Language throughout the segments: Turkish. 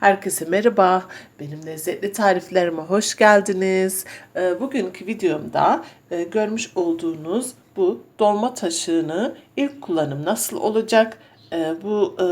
Herkese merhaba. Benim lezzetli tariflerime hoş geldiniz. Ee, Bugünkü videomda e, görmüş olduğunuz bu dolma taşığını ilk kullanım nasıl olacak? Ee, Bu e,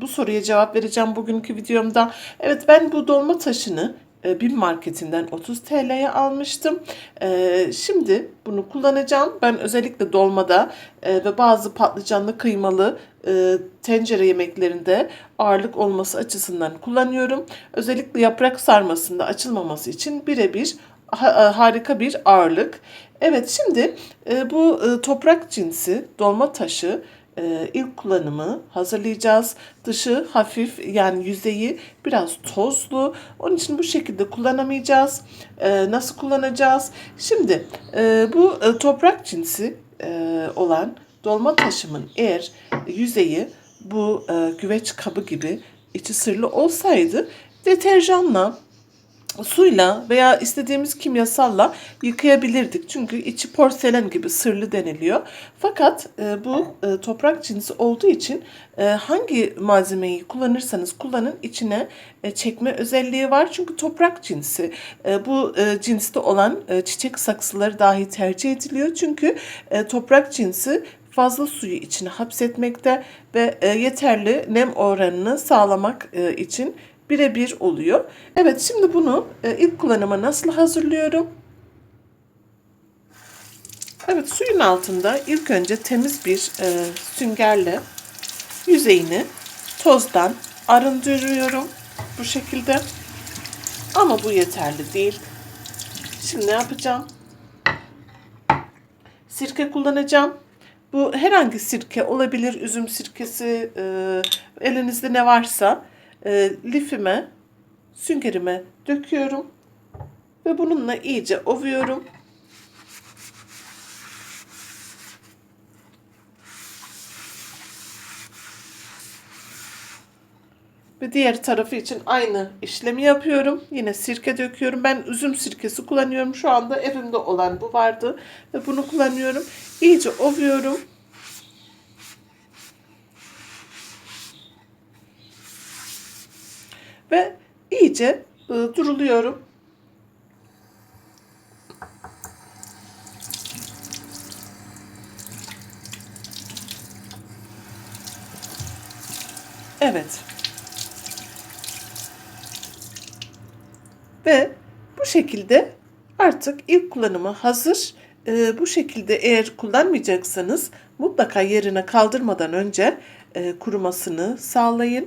bu soruya cevap vereceğim bugünkü videomda. Evet ben bu dolma taşını e, BİM marketinden 30 TL'ye almıştım. E, Şimdi bunu kullanacağım. Ben özellikle dolmada ve bazı patlıcanlı kıymalı e, tencere yemeklerinde ağırlık olması açısından kullanıyorum. Özellikle yaprak sarmasında açılmaması için birebir ha- e, harika bir ağırlık. Evet şimdi e, bu toprak cinsi dolma taşı ilk kullanımı hazırlayacağız. Dışı hafif yani yüzeyi biraz tozlu. Onun için bu şekilde kullanamayacağız. Nasıl kullanacağız? Şimdi bu toprak cinsi olan dolma taşımın eğer yüzeyi bu e, güveç kabı gibi içi sırlı olsaydı deterjanla suyla veya istediğimiz kimyasalla yıkayabilirdik. Çünkü içi porselen gibi sırlı deniliyor. Fakat e, bu e, toprak cinsi olduğu için e, hangi malzemeyi kullanırsanız kullanın içine e, çekme özelliği var. Çünkü toprak cinsi e, bu e, cinste olan e, çiçek saksıları dahi tercih ediliyor. Çünkü e, toprak cinsi fazla suyu içine hapsetmekte ve e, yeterli nem oranını sağlamak e, için birebir oluyor. Evet şimdi bunu e, ilk kullanıma nasıl hazırlıyorum? Evet suyun altında ilk önce temiz bir e, süngerle yüzeyini tozdan arındırıyorum bu şekilde. Ama bu yeterli değil. Şimdi ne yapacağım? Sirke kullanacağım. Bu herhangi sirke olabilir. Üzüm sirkesi, e, elinizde ne varsa e, lifime, süngerime döküyorum. Ve bununla iyice ovuyorum. Ve diğer tarafı için aynı işlemi yapıyorum. Yine sirke döküyorum. Ben üzüm sirkesi kullanıyorum. Şu anda evimde olan bu vardı. Ve bunu kullanıyorum. İyice ovuyorum. Ve iyice e, duruluyorum. Evet. Ve bu şekilde artık ilk kullanıma hazır. Ee, bu şekilde eğer kullanmayacaksanız mutlaka yerine kaldırmadan önce e, kurumasını sağlayın.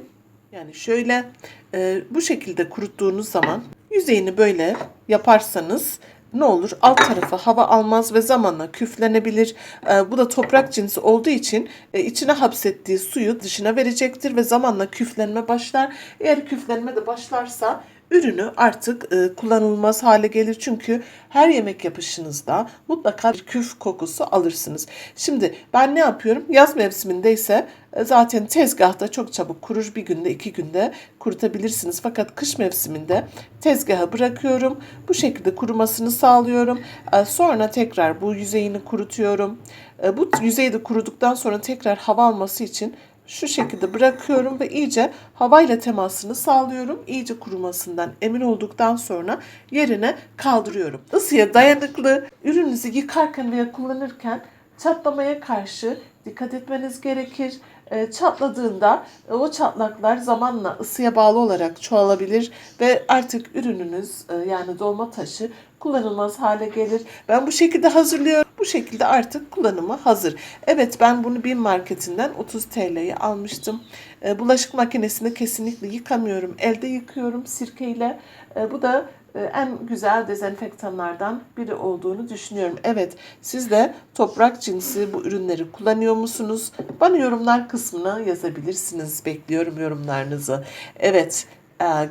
Yani şöyle e, bu şekilde kuruttuğunuz zaman yüzeyini böyle yaparsanız ne olur alt tarafı hava almaz ve zamanla küflenebilir. E, bu da toprak cinsi olduğu için e, içine hapsettiği suyu dışına verecektir ve zamanla küflenme başlar. Eğer küflenme de başlarsa ürünü artık e, kullanılmaz hale gelir. Çünkü her yemek yapışınızda mutlaka bir küf kokusu alırsınız. Şimdi ben ne yapıyorum? Yaz mevsimindeyse e, zaten tezgahta çok çabuk kurur. Bir günde iki günde kurutabilirsiniz. Fakat kış mevsiminde tezgaha bırakıyorum. Bu şekilde kurumasını sağlıyorum. E, sonra tekrar bu yüzeyini kurutuyorum. E, bu yüzeyi de kuruduktan sonra tekrar hava alması için şu şekilde bırakıyorum ve iyice havayla temasını sağlıyorum. İyice kurumasından emin olduktan sonra yerine kaldırıyorum. Isıya dayanıklı ürününüzü yıkarken veya kullanırken çatlamaya karşı dikkat etmeniz gerekir. E, çatladığında e, o çatlaklar zamanla ısıya bağlı olarak çoğalabilir ve artık ürününüz e, yani dolma taşı kullanılmaz hale gelir. Ben bu şekilde hazırlıyorum. Bu şekilde artık kullanıma hazır. Evet ben bunu BİM marketinden 30 TL'ye almıştım. E, bulaşık makinesinde kesinlikle yıkamıyorum. Elde yıkıyorum sirkeyle. E, bu da e, en güzel dezenfektanlardan biri olduğunu düşünüyorum. Evet siz de toprak cinsi bu ürünleri kullanıyor musunuz? Bana yorumlar kısmına yazabilirsiniz. Bekliyorum yorumlarınızı. Evet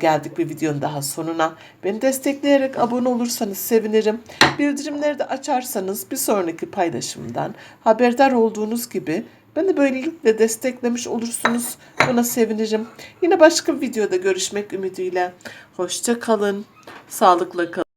geldik bir videonun daha sonuna. Beni destekleyerek abone olursanız sevinirim. Bildirimleri de açarsanız bir sonraki paylaşımdan haberdar olduğunuz gibi beni böylelikle desteklemiş olursunuz. Buna sevinirim. Yine başka bir videoda görüşmek ümidiyle. Hoşça kalın. Sağlıkla kalın.